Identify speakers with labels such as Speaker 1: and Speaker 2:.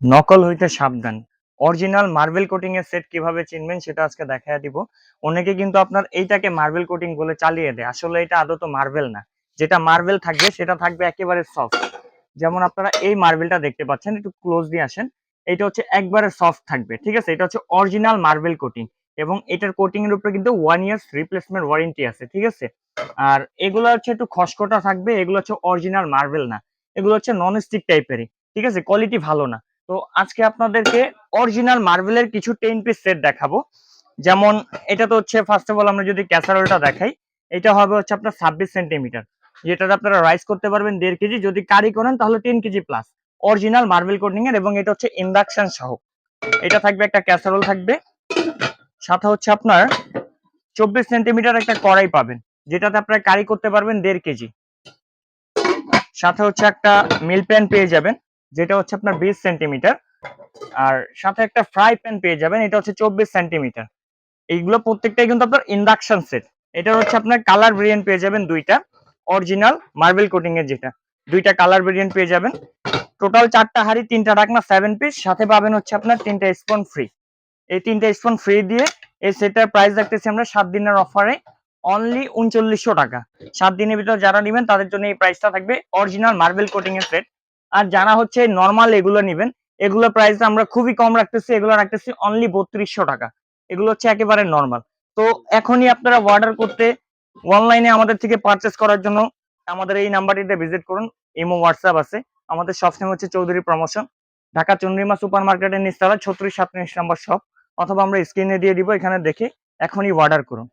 Speaker 1: নকল হইতে সাবধান। অরিজিনাল মার্বেল কোটিং এর সেট কীভাবে চিনবেন সেটা আজকে দেখায় দিব। অনেকে কিন্তু আপনার এইটাকে মার্বেল কোটিং বলে চালিয়ে দেয়। আসলে এটা আদত মার্বেল না। যেটা মার্বেল থাকবে, সেটা থাকবে একেবারে সফট যেমন আপনারা এই মার্বেলটা দেখতে পাচ্ছেন, একটু ক্লোজ দিয়ে আসেন। এটা হচ্ছে একবারে সফট থাকবে, ঠিক আছে? এটা হচ্ছে অরিজিনাল মার্বেল কোটিং এবং এটার কোটিং এর উপরে কিন্তু ওয়ান ইয়ার্স রিপ্লেসমেন্ট ওয়ারেন্টি আছে, ঠিক আছে? আর এগুলো হচ্ছে একটু খসখটা থাকবে, এগুলো হচ্ছে অরিজিনাল মার্বেল না। এগুলো হচ্ছে নন স্টিক টাইপেরই ঠিক আছে? কোয়ালিটি ভালো না। তো আজকে আপনাদেরকে অরিজিনাল মার্বেলের কিছু টেন পিস সেট দেখাবো। যেমন এটা তো হচ্ছে ফার্স্ট অফ অল আমরা যদি ক্যাসারোলটা দেখাই, এটা হবে হচ্ছে আপনার ছাব্বিশ সেন্টিমিটার যেটাতে আপনারা রাইস করতে পারবেন দেড় কেজি, যদি কারি করেন তাহলে ten kg plus original marble coating এর এবং এটা হচ্ছে ইন্ডাকশন সহ। এটা থাকবে একটা ক্যাসারোল থাকবে। সাথে হচ্ছে আপনার চব্বিশ সেন্টিমিটার একটা কড়াই পাবেন, যেটাতে আপনারা কারি করতে পারবেন দেড় কেজি। সাথে হচ্ছে একটা মিল প্যান পেয়ে যাবেন। যেটা হচ্ছে আপনার বিশ সেন্টিমিটার। আর সাথে একটা ফ্রাই প্যান পেয়ে যাবেন, এটা হচ্ছে চব্বিশ সেন্টিমিটার। এইগুলো প্রত্যেকটাই কিন্তু আপনার ইন্ডাকশন সেট এটা হচ্ছে আপনার কালার ভেরিয়েন্ট পেয়ে যাবেন দুইটা। অরিজিনাল মার্বেল কোটিং এর যেটা। দুইটা কালার ভেরিয়েন্ট পেয়ে যাবেন। টোটাল চারটা হাড়ি, তিনটা ঢাকনা সেভেন পিস সাথে পাবেন হচ্ছে আপনার তিনটা স্পুন ফ্রি এই তিনটা স্পুন ফ্রি দিয়ে এই সেটার প্রাইস রাখতেছি আমরা সাত দিনের অফারে অনলি উনচল্লিশশো টাকা। সাত দিনের ভিতর যারা নেবেন, তাদের জন্য এই প্রাইসটা থাকবে। অরিজিনাল মার্বেল কোটিং এর সেট আর যারা হচ্ছে নর্মাল এগুলো নেবেন, এগুলো প্রাইস আমরা খুবই কম রাখতেছি, এগুলো রাখতেছি অনলি বত্রিশশো টাকা। এগুলো হচ্ছে একেবারে নর্মাল তো এখনই আপনারা অর্ডার করতে অনলাইনে আমাদের থেকে পারচেস করার জন্য আমাদের এই নাম্বারটিতে ভিজিট করুন ইমো হোয়াটসঅ্যাপ আছে। আমাদের শপ নেম হচ্ছে চৌধুরী প্রমোশন ঢাকা চন্দ্রিমা সুপার মার্কেটের নিচতলা ছত্রিশ সাতত্রিশ নম্বর শপ অথবা আমরা স্ক্রিনে দিয়ে দিব, এখানে দেখে এখনই অর্ডার করুন।